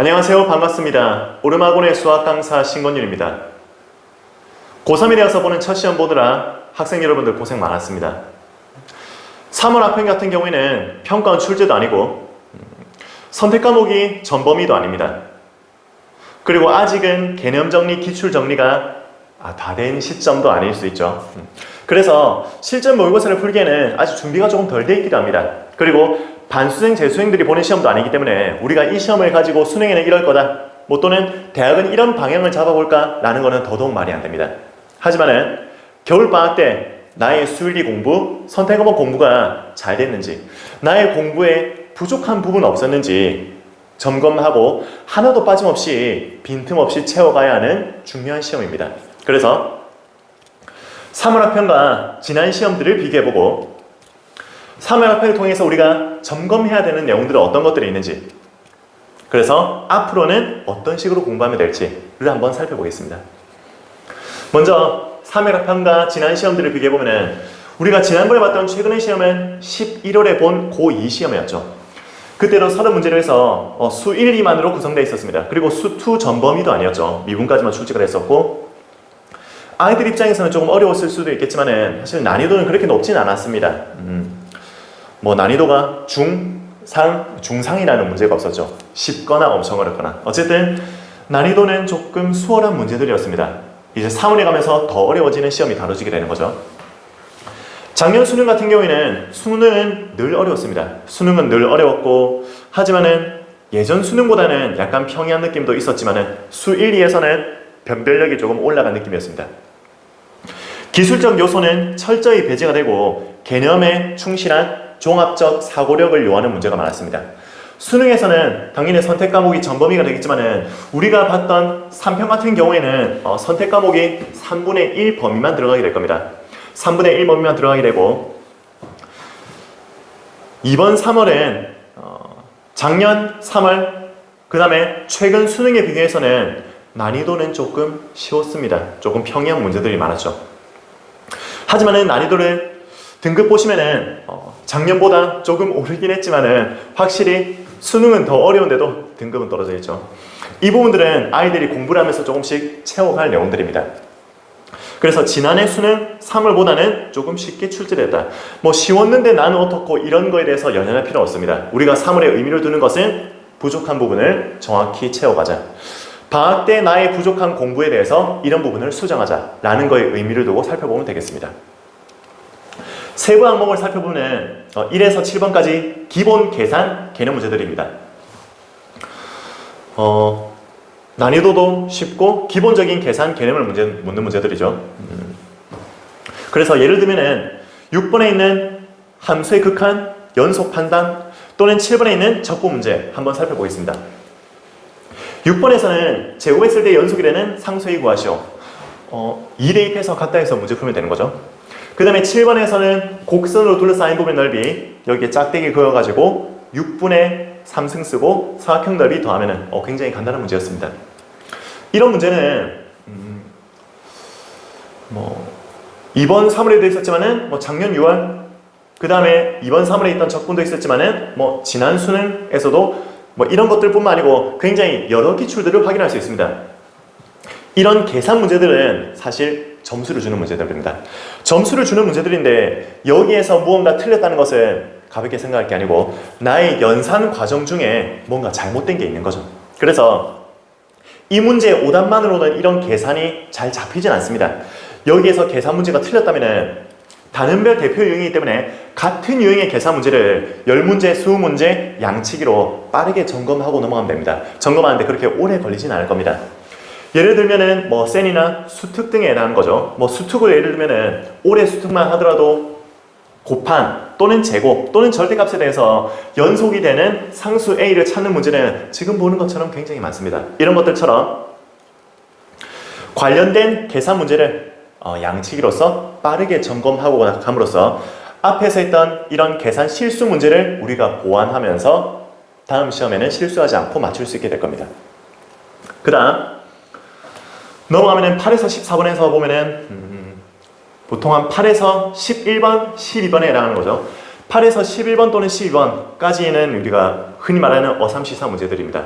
안녕하세요. 반갑습니다. 오르마곤의 수학 강사 신건율입니다. 고3이 되어서 보는 첫 시험 보느라 학생 여러분들 고생 많았습니다. 3월 학생 같은 경우에는 평가원 출제도 아니고 음, 선택 과목이 전범위도 아닙니다. 그리고 아직은 개념 정리, 기출 정리가 아, 다된 시점도 아닐 수 있죠. 음. 그래서 실전 모의고사를 풀기에는 아직 준비가 조금 덜 돼 있기도 합니다. 그리고 반수생, 재수생들이 보는 시험도 아니기 때문에 우리가 이 시험을 가지고 수능에는 이럴 거다. 뭐 또는 대학은 이런 방향을 잡아볼까? 라는 거는 더더욱 말이 안 됩니다. 하지만은 겨울방학 때 나의 수일리 공부, 선택 과목 공부가 잘 됐는지, 나의 공부에 부족한 부분 없었는지 점검하고 하나도 빠짐없이 빈틈없이 채워가야 하는 중요한 시험입니다. 그래서 3월 학평과 지난 시험들을 비교해보고 3월 학평을 통해서 우리가 점검해야 되는 내용들은 어떤 것들이 있는지 그래서 앞으로는 어떤 식으로 공부하면 될지를 한번 살펴보겠습니다. 먼저 3월 학평과 지난 시험들을 비교해보면 우리가 지난번에 봤던 최근의 시험은 11월에 본 고2 시험이었죠. 그때는 서른 문제를 해서 어, 수 1, 2만으로 구성되어 있었습니다. 그리고 수 2 전범위도 아니었죠. 미분까지만 출제가 됐었고 아이들 입장에서는 조금 어려웠을 수도 있겠지만 사실 난이도는 그렇게 높진 않았습니다. 음, 뭐 난이도가 중, 상, 중상이라는 문제가 없었죠. 쉽거나 엄청 어렵거나 어쨌든 난이도는 조금 수월한 문제들이었습니다. 이제 3월에 가면서 더 어려워지는 시험이 다뤄지게 되는 거죠. 작년 수능 같은 경우에는 수능은 늘 어려웠습니다. 수능은 늘 어려웠고 하지만은 예전 수능보다는 약간 평이한 느낌도 있었지만은 수 1, 2에서는 변별력이 조금 올라간 느낌이었습니다. 기술적 요소는 철저히 배제가 되고 개념에 충실한 종합적 사고력을 요하는 문제가 많았습니다. 수능에서는 당연히 선택 과목이 전범위가 되겠지만은 우리가 봤던 3편 같은 경우에는 어, 선택 과목이 3분의 1 범위만 들어가게 될 겁니다. 3분의 1 범위만 들어가게 되고 이번 3월은 어, 작년 3월 그 다음에 최근 수능에 비교해서는 난이도는 조금 쉬웠습니다. 조금 평이한 문제들이 많았죠. 하지만은 난이도를 등급 보시면은 어, 작년보다 조금 오르긴 했지만은 확실히 수능은 더 어려운데도 등급은 떨어져 있죠. 이 부분들은 아이들이 공부를 하면서 조금씩 채워갈 내용들입니다. 그래서 지난해 수능 3월보다는 조금 쉽게 출제됐다. 뭐 쉬웠는데 나는 어떻고 이런 거에 대해서 연연할 필요 없습니다. 우리가 3월에 의미를 두는 것은 부족한 부분을 정확히 채워가자. 방학 때 나의 부족한 공부에 대해서 이런 부분을 수정하자 라는 거에 의미를 두고 살펴보면 되겠습니다. 세부 항목을 살펴보면 1에서 7번까지 기본 계산 개념 문제들입니다. 어, 난이도도 쉽고 기본적인 계산 개념을 문제, 묻는 문제들이죠. 음. 그래서 예를 들면은 6번에 있는 함수의 극한, 연속 판단 또는 7번에 있는 적분 문제 한번 살펴보겠습니다. 6번에서는 제곱했을 때 연속이 되는 상수의 구하시오. 어, 2 대입해서 같다 해서 문제 풀면 되는 거죠. 그 다음에 7번에서는 곡선으로 둘러싸인 부분 넓이 여기에 짝대기 그어가지고 6분의 3승 쓰고 사각형 넓이 더하면 어, 굉장히 간단한 문제였습니다. 이런 문제는 음, 뭐 이번 3월에도 있었지만은 뭐 작년 6월 그 다음에 이번 3월에 있던 적분도 있었지만은 뭐 지난 수능에서도 뭐 이런 것들뿐만 아니고 굉장히 여러 기출들을 확인할 수 있습니다. 이런 계산 문제들은 사실 점수를 주는 문제들입니다. 점수를 주는 문제들인데 여기에서 무언가 틀렸다는 것은 가볍게 생각할 게 아니고 나의 연산 과정 중에 뭔가 잘못된 게 있는 거죠. 그래서 이 문제의 오답만으로는 이런 계산이 잘 잡히진 않습니다. 여기에서 계산 문제가 틀렸다면 단음별 대표 유형이기 때문에 같은 유형의 계산 문제를 10문제, 20문제 양치기로 빠르게 점검하고 넘어가면 됩니다. 점검하는데 그렇게 오래 걸리진 않을 겁니다. 예를 들면은 뭐 센이나 수특 등에 해당하는 거죠. 뭐 수특을 예를 들면은 올해 수특만 하더라도 곱한 또는 제곱 또는 절대값에 대해서 연속이 되는 상수 A를 찾는 문제는 지금 보는 것처럼 굉장히 많습니다. 이런 것들처럼 관련된 계산 문제를 어, 양치기로서 빠르게 점검하고 감으로써 앞에서 했던 이런 계산 실수 문제를 우리가 보완하면서 다음 시험에는 실수하지 않고 맞출 수 있게 될 겁니다. 그 다음 넘어가면은 8에서 14번에서 보면은 음, 보통 한 8에서 11번, 12번에 해당하는 거죠. 8에서 11번 또는 12번까지는 우리가 흔히 말하는 어삼시사 문제들입니다.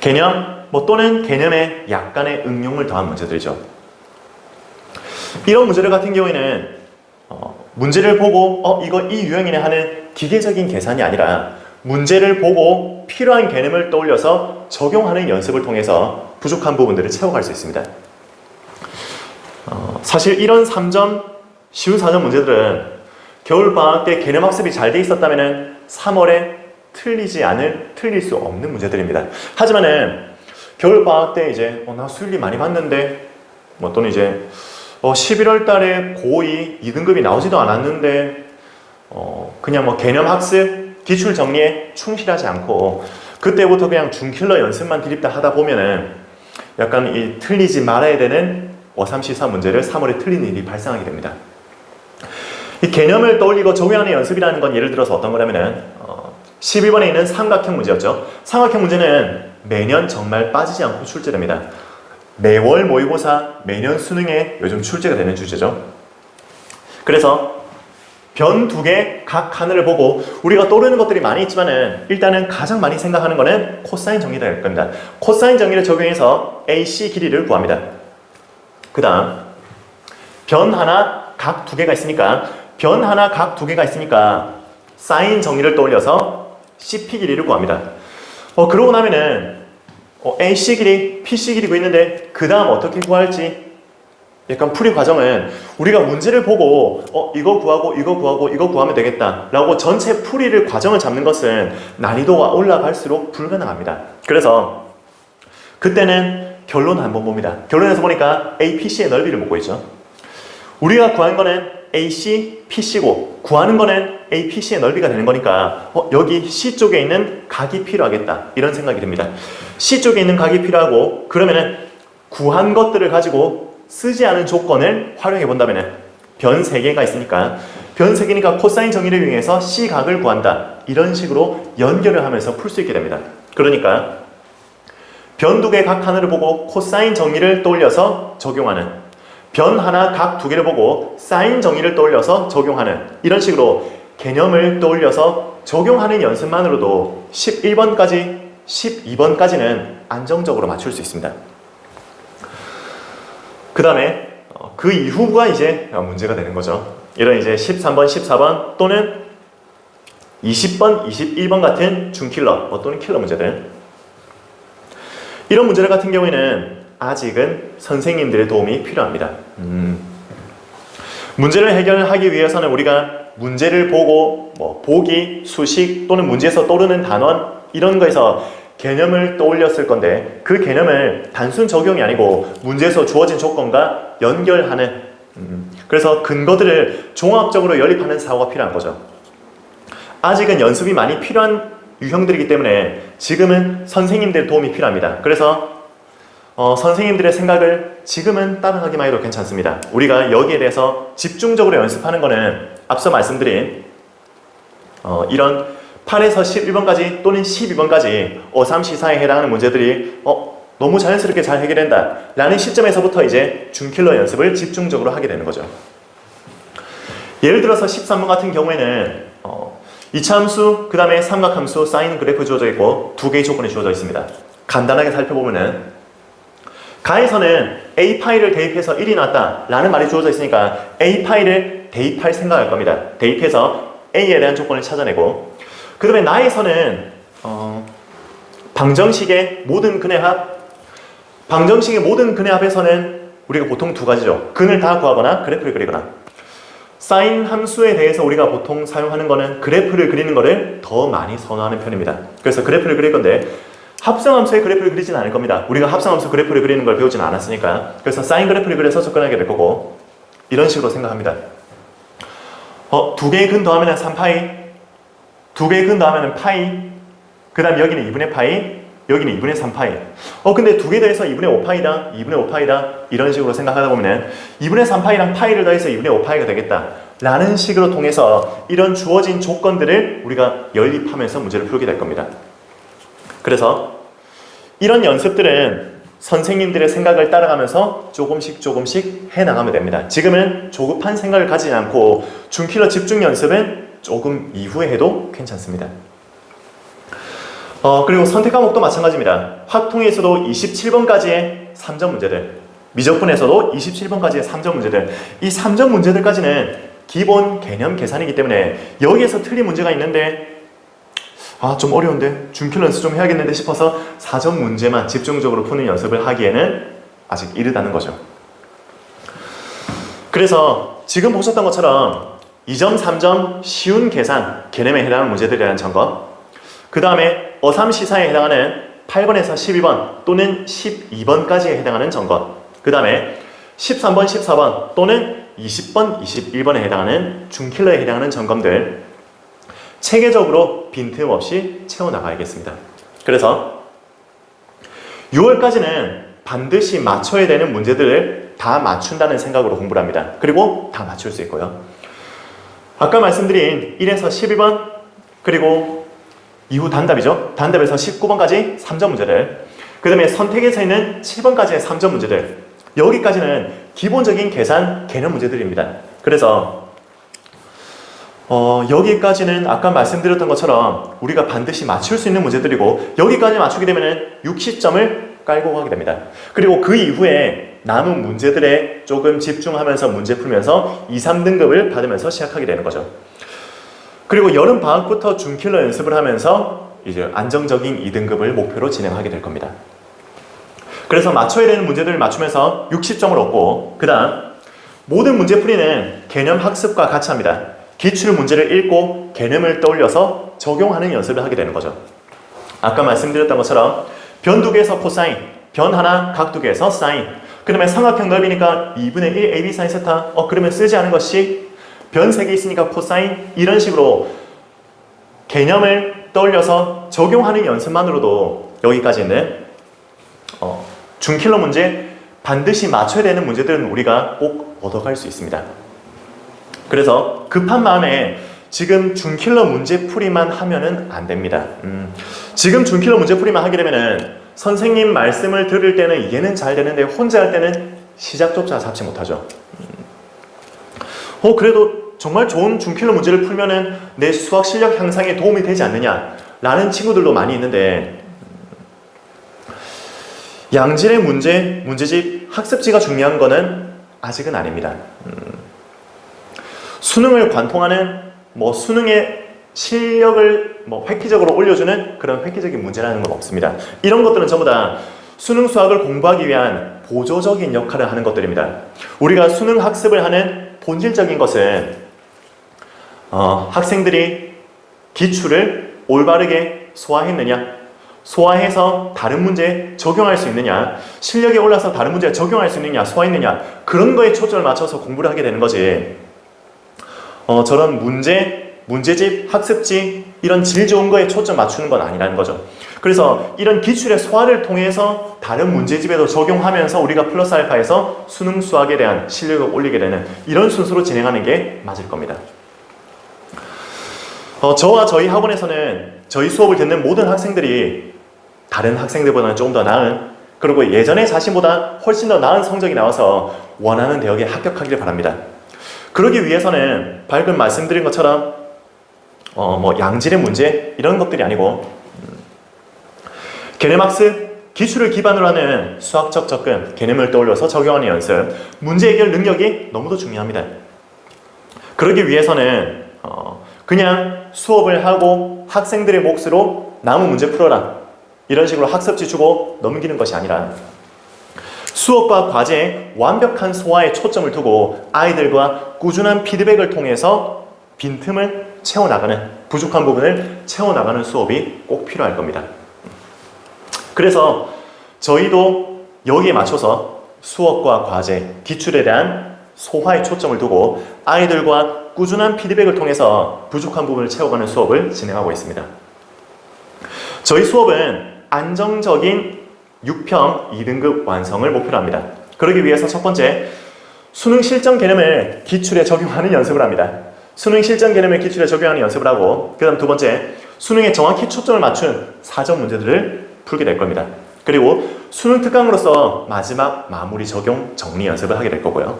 개념 뭐 또는 개념에 약간의 응용을 더한 문제들이죠. 이런 문제들 같은 경우에는 어, 문제를 보고 어 이거 이 유형이네 하는 기계적인 계산이 아니라 문제를 보고 필요한 개념을 떠올려서 적용하는 연습을 통해서 부족한 부분들을 채워갈 수 있습니다. 어, 사실 이런 3점 쉬운 4점 문제들은 겨울방학 때 개념 학습이 잘 돼 있었다면 3월에 틀리지 않을, 틀릴 수 없는 문제들입니다. 하지만은 겨울방학 때 이제 어, 나 수일리 많이 봤는데 뭐 또는 이제 어, 11월 달에 고2 2등급이 나오지도 않았는데 어, 그냥 뭐 개념 학습, 기출 정리에 충실하지 않고 그때부터 그냥 중킬러 연습만 드립다 하다 보면은 약간 이 틀리지 말아야 되는 어삼시사 문제를 3월에 틀린 일이 발생하게 됩니다. 이 개념을 떠올리고 적용하는 연습이라는 건 예를 들어서 어떤 거냐면은 어, 12번에 있는 삼각형 문제였죠. 삼각형 문제는 매년 정말 빠지지 않고 출제됩니다. 매월 모의고사, 매년 수능에 요즘 출제가 되는 주제죠. 그래서 변 두 개 각 하늘을 보고 우리가 떠오르는 것들이 많이 있지만은 일단은 가장 많이 생각하는 거는 코사인 정리가 될 겁니다. 코사인 정리를 적용해서 AC 길이를 구합니다. 그 다음 변 하나 각 두 개가 있으니까 변 하나 각 두 개가 있으니까 사인 정리를 떠올려서 CP 길이를 구합니다. 어 그러고 나면은 어, AC 길이, PC 길이고 있는데 그 다음 어떻게 구할지 약간 풀이 과정은 우리가 문제를 보고 어 이거 구하고 이거 구하고 이거 구하면 되겠다라고 전체 풀이를 과정을 잡는 것은 난이도가 올라갈수록 불가능합니다. 그래서 그때는 결론을 한번 봅니다. 결론에서 보니까 APC의 넓이를 묻고 있죠. 우리가 구한 거는 AC, PC고 구하는 거는 APC의 넓이가 되는 거니까 어, 여기 C 쪽에 있는 각이 필요하겠다 이런 생각이 듭니다. C 쪽에 있는 각이 필요하고 그러면은 구한 것들을 가지고 쓰지 않은 조건을 활용해 본다면은 변 3개가 있으니까 변 3개니까 코사인 정의를 이용해서 C 각을 구한다 이런 식으로 연결을 하면서 풀 수 있게 됩니다. 그러니까 변 두 개 각 하나를 보고 코사인 정의를 떠올려서 적용하는 변 하나 각 두 개를 보고 사인 정의를 떠올려서 적용하는 이런 식으로 개념을 떠올려서 적용하는 연습만으로도 11번까지 12번까지는 안정적으로 맞출 수 있습니다. 그 다음에 그 이후가 이제 문제가 되는 거죠. 이런 이제 13번, 14번 또는 20번, 21번 같은 중킬러 뭐 또는 킬러 문제들 이런 문제들 같은 경우에는 아직은 선생님들의 도움이 필요합니다. 음. 문제를 해결하기 위해서는 우리가 문제를 보고 뭐 보기, 수식 또는 문제에서 떠오르는 단원 이런 거에서 개념을 떠올렸을 건데 그 개념을 단순 적용이 아니고 문제에서 주어진 조건과 연결하는 음. 그래서 근거들을 종합적으로 연립하는 사고가 필요한 거죠. 아직은 연습이 많이 필요한 유형들이기 때문에 지금은 선생님들 도움이 필요합니다. 그래서 어, 선생님들의 생각을 지금은 따라가기만 해도 괜찮습니다. 우리가 여기에 대해서 집중적으로 연습하는 거는 앞서 말씀드린 어, 이런 8에서 11번까지 또는 12번까지 어삼 시사에 해당하는 문제들이 어, 너무 자연스럽게 잘 해결된다 라는 시점에서부터 이제 중킬러 연습을 집중적으로 하게 되는 거죠. 예를 들어서 13번 같은 경우에는 어, 이차함수, 그 다음에 삼각함수, 사인 그래프 주어져 있고 두 개의 조건이 주어져 있습니다. 간단하게 살펴보면은 가에서는 A 파일을 대입해서 1이 나왔다 라는 말이 주어져 있으니까 A 파일을 대입할 생각할 겁니다. 대입해서 A에 대한 조건을 찾아내고 그 다음에 나에서는 어, 방정식의 모든 근의 합 방정식의 모든 근의 합에서는 우리가 보통 두 가지죠. 근을 다 구하거나 그래프를 그리거나 사인 함수에 대해서 우리가 보통 사용하는 거는 그래프를 그리는 거를 더 많이 선호하는 편입니다. 그래서 그래프를 그릴 건데 합성함수의 그래프를 그리진 않을 겁니다. 우리가 합성함수 그래프를 그리는 걸 배우지는 않았으니까. 그래서 사인 그래프를 그려서 접근하게 될 거고 이런 식으로 생각합니다. 어, 두 개의 근 더하면 3파이 두 개의 근 더하면 파이 그 다음 여기는 2분의 파이 여기는 2분의 3파이 어 근데 두 개 더해서 2분의 5파이다 2분의 5파이다 이런 식으로 생각하다 보면 2분의 3파이랑 파이를 더해서 2분의 5파이가 되겠다 라는 식으로 통해서 이런 주어진 조건들을 우리가 연립하면서 문제를 풀게 될 겁니다. 그래서 이런 연습들은 선생님들의 생각을 따라가면서 조금씩 조금씩 해 나가면 됩니다. 지금은 조급한 생각을 가지지 않고 중킬러 집중 연습은 조금 이후에 해도 괜찮습니다. 어, 그리고 선택 과목도 마찬가지입니다. 확통에서도 27번까지의 3점 문제들, 미적분에서도 27번까지의 3점 문제들, 이 3점 문제들까지는 기본 개념 계산이기 때문에 여기에서 틀린 문제가 있는데 아, 좀 어려운데 준킬 연습 좀 해야겠는데 싶어서 4점 문제만 집중적으로 푸는 연습을 하기에는 아직 이르다는 거죠. 그래서 지금 보셨던 것처럼 2점, 3점 쉬운 계산 개념에 해당하는 문제들에 대한 점검 그 다음에 어삼 시사에 해당하는 8번에서 12번 또는 12번까지에 해당하는 점검 그 다음에 13번, 14번 또는 20번, 21번에 해당하는 중킬러에 해당하는 점검들 체계적으로 빈틈없이 채워나가야겠습니다. 그래서 6월까지는 반드시 맞춰야 되는 문제들을 다 맞춘다는 생각으로 공부를 합니다. 그리고 다 맞출 수 있고요. 아까 말씀드린 1에서 12번 그리고 이후 단답이죠. 단답에서 19번까지 3점 문제들 그 다음에 선택에서 있는 7번까지의 3점 문제들 여기까지는 기본적인 계산 개념 문제들입니다. 그래서 어, 여기까지는 아까 말씀드렸던 것처럼 우리가 반드시 맞출 수 있는 문제들이고 여기까지 맞추게 되면 60점을 깔고 가게 됩니다. 그리고 그 이후에 남은 문제들에 조금 집중하면서 문제 풀면서 2, 3등급을 받으면서 시작하게 되는 거죠. 그리고 여름 방학부터 중킬러 연습을 하면서 이제 안정적인 2등급을 목표로 진행하게 될 겁니다. 그래서 맞춰야 되는 문제들을 맞추면서 60점을 얻고 그 다음 모든 문제풀이는 개념 학습과 같이 합니다. 기출 문제를 읽고 개념을 떠올려서 적용하는 연습을 하게 되는 거죠. 아까 말씀드렸던 것처럼 변두 개에서 코사인, 변 하나 각두 개에서 사인, 그 다음에 삼각형 넓이니까 2분의 1 AB 사인 세타, 어 그러면 쓰지 않은 것이 변세개 있으니까 코사인 이런 식으로 개념을 떠올려서 적용하는 연습만으로도 여기까지 있는 어, 중킬러 문제 반드시 맞춰야 되는 문제들은 우리가 꼭 얻어갈 수 있습니다. 그래서 급한 마음에 지금 중킬러 문제 풀이만 하면은 안 됩니다. 음, 지금 중킬러 문제 풀이만 하게 되면은 선생님 말씀을 들을 때는 이해는 잘 되는데 혼자 할 때는 시작조차 잡지 못하죠. 음. 어 그래도 정말 좋은 중킬러 문제를 풀면은 내 수학 실력 향상에 도움이 되지 않느냐 라는 친구들도 많이 있는데 음, 양질의 문제, 문제집, 학습지가 중요한 거는 아직은 아닙니다. 음, 수능을 관통하는 뭐 수능의 실력을 뭐 획기적으로 올려주는 그런 획기적인 문제라는 건 없습니다. 이런 것들은 전부 다 수능 수학을 공부하기 위한 보조적인 역할을 하는 것들입니다. 우리가 수능 학습을 하는 본질적인 것은 어, 학생들이 기출을 올바르게 소화했느냐, 소화해서 다른 문제에 적용할 수 있느냐, 실력이 올라서 다른 문제에 적용할 수 있느냐, 소화했느냐, 그런 거에 초점을 맞춰서 공부를 하게 되는 거지. 어, 저런 문제, 문제집, 학습지 이런 질 좋은 거에 초점 맞추는 건 아니라는 거죠. 그래서 이런 기출의 소화를 통해서 다른 문제집에도 적용하면서 우리가 플러스 알파에서 수능 수학에 대한 실력을 올리게 되는 이런 순서로 진행하는 게 맞을 겁니다. 어, 저와 저희 학원에서는 저희 수업을 듣는 모든 학생들이 다른 학생들보다는 조금 더 나은 그리고 예전의 자신보다 훨씬 더 나은 성적이 나와서 원하는 대학에 합격하기를 바랍니다. 그러기 위해서는 방금 말씀드린 것처럼 어, 뭐 양질의 문제 이런 것들이 아니고. 음, 개념학습 기술을 기반으로 하는 수학적 접근, 개념을 떠올려서 적용하는 연습, 문제 해결 능력이 너무도 중요합니다. 그러기 위해서는 어, 그냥 수업을 하고 학생들의 몫으로 남은 문제 풀어라. 이런 식으로 학습지 주고 넘기는 것이 아니라 수업과 과제에 완벽한 소화에 초점을 두고 아이들과 꾸준한 피드백을 통해서 빈틈을 채워나가는 부족한 부분을 채워나가는 수업이 꼭 필요할 겁니다. 그래서 저희도 여기에 맞춰서 수업과 과제, 기출에 대한 소화에 초점을 두고 아이들과 꾸준한 피드백을 통해서 부족한 부분을 채워가는 수업을 진행하고 있습니다. 저희 수업은 안정적인 6평 2등급 완성을 목표로 합니다. 그러기 위해서 첫 번째, 수능 실전 개념을 기출에 적용하는 연습을 합니다. 수능 실전 개념을 기출에 적용하는 연습을 하고, 그 다음 두 번째, 수능에 정확히 초점을 맞춘 사전 문제들을 풀게 될 겁니다. 그리고 수능 특강으로서 마지막 마무리 적용 정리 연습을 하게 될 거고요.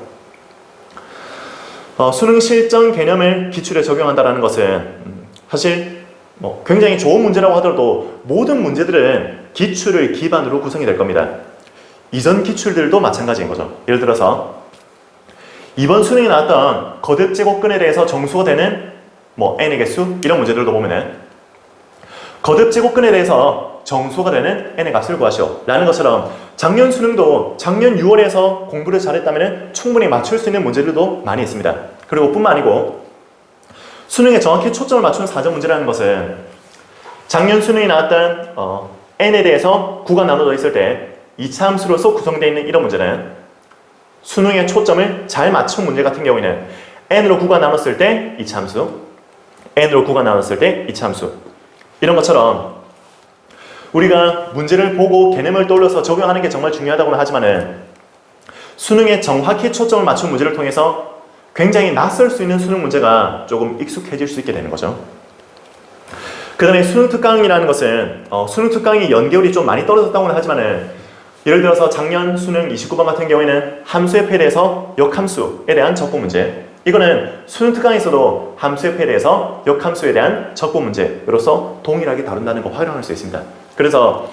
어, 수능 실전 개념을 기출에 적용한다는 것은 음, 사실 뭐 굉장히 좋은 문제라고 하더라도 모든 문제들은 기출을 기반으로 구성이 될 겁니다. 이전 기출들도 마찬가지인 거죠. 예를 들어서 이번 수능에 나왔던 거듭 제곱근에 대해서 정수가 되는 뭐 n의 개수 이런 문제들도 보면은 거듭 제곱근에 대해서 정수가 되는 n의 값을 구하시오 라는 것처럼 작년 수능도 작년 6월에서 공부를 잘했다면 충분히 맞출 수 있는 문제들도 많이 있습니다. 그리고 뿐만 아니고 수능에 정확히 초점을 맞춘 사전 문제라는 것은 작년 수능에 나왔던 어, n에 대해서 구가 나눠져 있을 때 이차 함수로서 구성되어 있는 이런 문제는 수능의 초점을 잘 맞춘 문제 같은 경우에는 n으로 9가 나눴을 때 이차 함수 n으로 9가 나눴을 때 이차 함수 이런 것처럼 우리가 문제를 보고 개념을 떠올려서 적용하는 게 정말 중요하다고는 하지만은 수능에 정확히 초점을 맞춘 문제를 통해서 굉장히 낯설 수 있는 수능 문제가 조금 익숙해질 수 있게 되는 거죠. 그 다음에 수능 특강이라는 것은 어, 수능 특강이 연계율이 좀 많이 떨어졌다고는 하지만은 예를 들어서 작년 수능 29번 같은 경우에는 함수의 패에 대해서 역함수에 대한 적분 문제 이거는 수능 특강에서도 함수의 패에 대해서 역함수에 대한 적분 문제로서 동일하게 다룬다는 거 활용할 수 있습니다. 그래서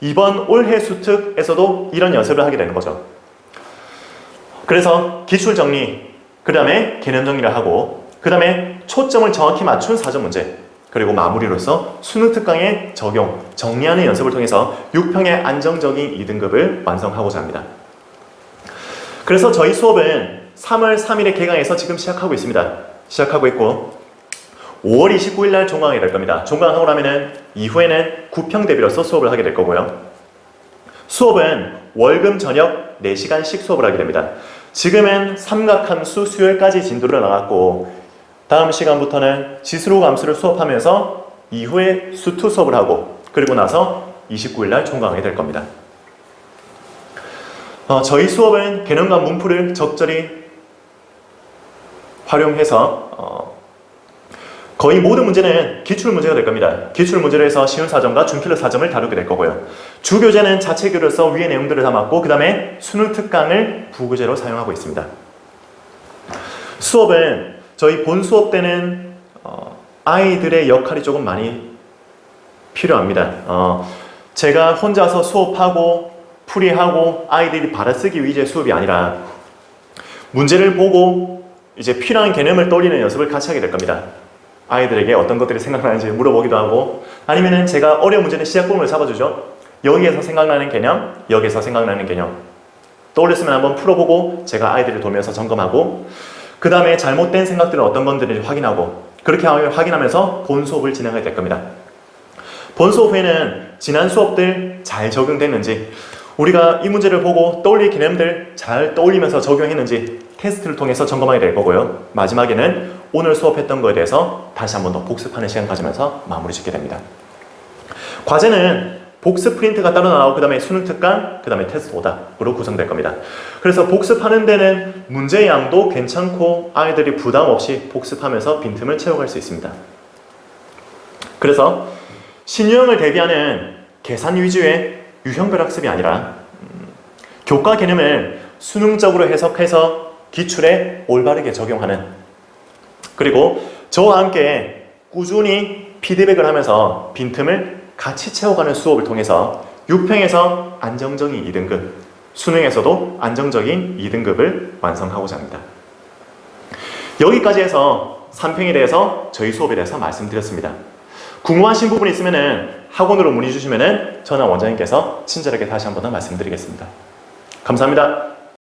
이번 올해 수특에서도 이런 연습을 하게 되는 거죠. 그래서 기출 정리, 그 다음에 개념 정리를 하고, 그 다음에 초점을 정확히 맞춘 사전 문제, 그리고 마무리로서 수능 특강의 적용, 정리하는 연습을 통해서 6평의 안정적인 2등급을 완성하고자 합니다. 그래서 저희 수업은 3월 3일에 개강해서 지금 시작하고 있습니다. 시작하고 있고 5월 29일 날 종강하게 될 겁니다. 종강하고 나면은 이후에는 9평 대비로서 수업을 하게 될 거고요. 수업은 월금 저녁 4시간씩 수업을 하게 됩니다. 지금은 삼각함수 수열까지 진도를 나갔고 다음 시간부터는 지수로 감수를 수업하면서 이후에 수투 수업을 하고 그리고 나서 29일 날 종강하게 될 겁니다. 어, 저희 수업은 개념과 문풀을 적절히 활용해서 어, 거의 모든 문제는 기출 문제가 될 겁니다. 기출 문제로 해서 쉬운 사점과 준필러 사점을 다루게 될 거고요. 주교재는 자체 교로서 위의 내용들을 담았고 그 다음에 수능 특강을 부교재로 사용하고 있습니다. 수업은 저희 본 수업 때는 어, 아이들의 역할이 조금 많이 필요합니다. 어, 제가 혼자서 수업하고 풀이하고 아이들이 받아쓰기 위주의 수업이 아니라 문제를 보고 이제 필요한 개념을 떠올리는 연습을 같이 하게 될 겁니다. 아이들에게 어떤 것들이 생각나는지 물어보기도 하고 아니면은 제가 어려운 문제는 시작본을 잡아주죠. 여기에서 생각나는 개념, 여기에서 생각나는 개념 떠올렸으면 한번 풀어보고 제가 아이들을 돌면서 점검하고 그 다음에 잘못된 생각들은 어떤 건들인지 확인하고 그렇게 하면 확인하면서 본 수업을 진행하게 될 겁니다. 본 수업 후에는 지난 수업들 잘 적용됐는지 우리가 이 문제를 보고 떠올릴 개념들 잘 떠올리면서 적용했는지 테스트를 통해서 점검하게 될 거고요. 마지막에는 오늘 수업했던 거에 대해서 다시 한번 더 복습하는 시간 가지면서 마무리 짓게 됩니다. 과제는 복습 프린트가 따로 나오고 그 다음에 수능 특강, 그 다음에 테스트 오답으로 구성될 겁니다. 그래서 복습하는 데는 문제 양도 괜찮고 아이들이 부담 없이 복습하면서 빈틈을 채워갈 수 있습니다. 그래서 신유형을 대비하는 계산 위주의 유형별 학습이 아니라 음, 교과 개념을 수능적으로 해석해서 기출에 올바르게 적용하는 그리고 저와 함께 꾸준히 피드백을 하면서 빈틈을 같이 채워가는 수업을 통해서 6평에서 안정적인 2등급, 수능에서도 안정적인 2등급을 완성하고자 합니다. 여기까지 해서 3평에 대해서 저희 수업에 대해서 말씀드렸습니다. 궁금하신 부분 있으면 학원으로 문의 주시면 전화 원장님께서 친절하게 다시 한 번 더 말씀드리겠습니다. 감사합니다.